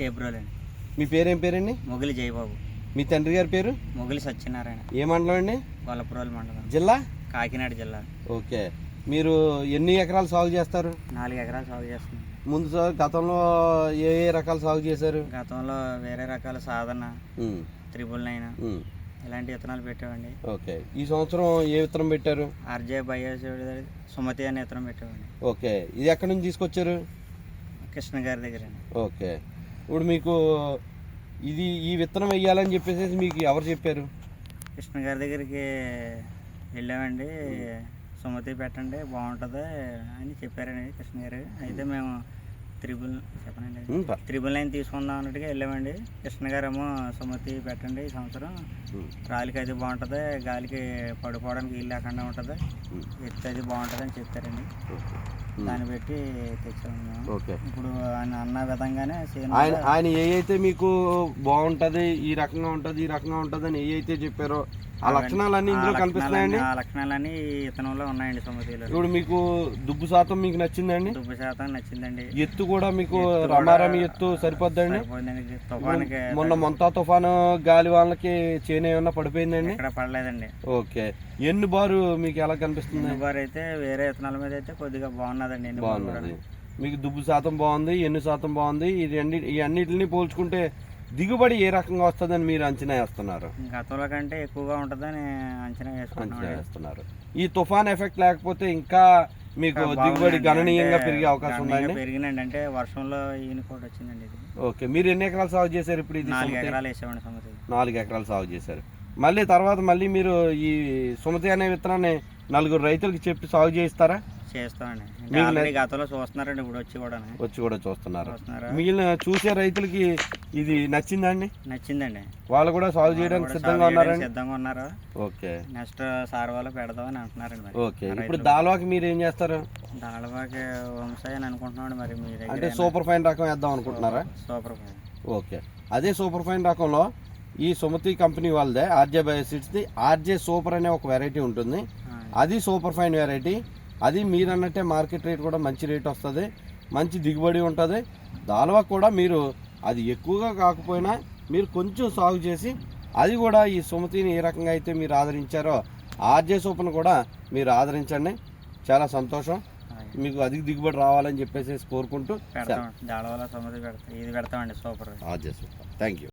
చేబ్రోలు అండి మీ పేరేం పేరండి? మొగిలి జయబాబు. మీ తండ్రి గారి పేరు? మొగిలి సత్యనారాయణ. ఏ మండలం అండి? గొల్లపురోలు మండలం. జిల్లా? కాకినాడ జిల్లా. ఓకే. మీరు ఎన్ని ఎకరాలు సాగు చేస్తారు? నాలుగు ఎకరాలు సాగు చేస్తున్నాం. ముందు సా- గతంలో ఏ ఏ రకాలు సాగు చేశారు? గతంలో వేరే రకాల సాధన త్రిబుల్ నైన్ ఇలాంటి విత్తనాలు పెట్టామండి ఓకే. ఈ సంవత్సరం ఏ విత్తనం పెట్టారు? ఆర్జే బయోస్ సుమతి అనే విత్తనం పెట్టామండి ఓకే. ఇది ఎక్కడి నుంచి తీసుకొచ్చారు? కృష్ణ గారి దగ్గర ఓకే. ఇప్పుడు మీకు ఇది ఈ విత్తనం వేయాలని చెప్పేసి మీకు ఎవరు చెప్పారు? కృష్ణ గారి దగ్గరికి వెళ్ళామండి. సుమతి పెట్టండి బాగుంటుంది అని చెప్పారండి కృష్ణ గారు. అయితే మేము త్రిబుల్ ప- త్రిబుల్ నైన్ తీసుకుందాం అన్నట్టుగా వెళ్ళామండి. కృష్ణ గారు ఏమో సుమతి పెట్టండి ఈ సంవత్సరం. రాలికి అది బాగుంటుంది. గాలికి పడిపోవడానికి వీలు లేకుండా ఉంటుంది. ఎత్తు అది బాగుంటుంది అని. ఉమ్, దాన్ని పెట్టి తెచ్చాము ఇప్పుడు ఆయన అన్న విధంగానే ఆయన ఆయన ఏ అయితే మీకు బాగుంటది ఈ రకంగా ఉంటది ఈ రకంగా ఉంటది అని ఏ అయితే చెప్పారో ఆ లక్షణాలన్నీ ఇందులో కనిపిస్తున్నాయండి? ఆ లక్షణాలన్నీ ఇతనంలో ఉన్నాయండి సుమతిలో ఇప్పుడు మీకు దుబ్బు శాతం మీకు నచ్చిందండి? దుబ్బు శాతం నచ్చిందండి. ఎత్తు కూడా మీకు రమారమి ఎత్తు సరిపోద్దండి? సరిపోయిందండి తుఫానికి మొన్న మొంతా తుఫాను గాలి వాళ్ళకి చేను ఏమన్నా పడిపోయిందండి? ఎక్కడ పడలేదండి. ఓకే. ఎన్ని బారు మీకు ఎలా కనిపిస్తుంది? ఎన్నుబారు అయితే వేరే విత్తనాల మీద అయితే కొద్దిగా బాగున్నదండి కూడా. బాగున్నది. మీకు దుబ్బు శాతం బాగుంది ఎన్ని శాతం బాగుంది. ఈ రెండు ఈ అన్నిటిని పోల్చుకుంటే దిగుబడి ఏ రకంగా వస్తుందని మీరు అంచనా వేస్తున్నారు? గతంలో కంటే ఎక్కువగా ఉంటుందని అంచనా అంచనా వేస్తున్నారు. ఈ తుఫాన్ ఎఫెక్ట్ లేకపోతే ఇంకా మీకు దిగుబడి. గణనీయంగా పెరిగే అవకాశం ఉందండి? పెరిగినండి అంటే వర్షంలో ఈయన కూడా వచ్చిందండి ఇది. ఓకే. మీరు ఎన్ని ఎకరాలు సాగు చేశారు ఇప్పుడు ఇది నాలుగు? ఎకరాలు వేసామండి నాలుగు ఎకరాలు సాగు చేశారు. మళ్ళీ తర్వాత మళ్ళీ మీరు ఈ సుమతి అనే విత్తనాన్ని నలుగురు రైతులకు చెప్పి సాగు చేయిస్తారా? చేస్తామండి. గతంలో చూస్తున్నారండి ఇప్పుడు వచ్చి కూడా వచ్చి కూడా చూస్తున్నారు. చూస్తున్నారా? మిగిలిన చూసే రైతులకి ఇది నచ్చిందండి? నచ్చిందండి. వాళ్ళు కూడా సాగు చేయడానికి సిద్ధంగా ఉన్నారండి సిద్ధంగా ఉన్నారు. ఓకే. నెక్స్ట్ సార్ వాళ్ళు పెడదామని అంటున్నారండి మరి. ఓకే. ఇప్పుడు దాల్వాకి మీరు ఏం చేస్తారు? దాళబాకి వంశాయి అని అనుకుంటున్నామండి మరి మీ అంటే సూపర్ ఫైన్ రకం వేద్దాం అనుకుంటున్నారా? Super fine. ఓకే. అదే సూపర్ ఫైన్ రకంలో ఈ సుమతి కంపెనీ వాళ్ళదే ఆర్జే బయోసిడ్స్ది. ఆర్జే సూపర్ అనే ఒక వెరైటీ ఉంటుంది. అది సూపర్ ఫైన్ వెరైటీ అది మీరు అన్నట్టే మార్కెట్ రేట్ కూడా మంచి రేట్ వస్తుంది. మంచి దిగుబడి ఉంటుంది. దాల్వా కూడా మీరు అది ఎక్కువగా కాకపోయినా మీరు కొంచెం సాగు చేసి అది కూడా ఈ సుమతిని ఏ రకంగా అయితే మీరు ఆదరించారో ఆర్జే సూపర్ని కూడా మీరు ఆదరించండి. చాలా సంతోషం. మీకు అధిక దిగుబడి రావాలని చెప్పేసి కోరుకుంటూ ఇది పెడతామండి super. RJ super. Thank you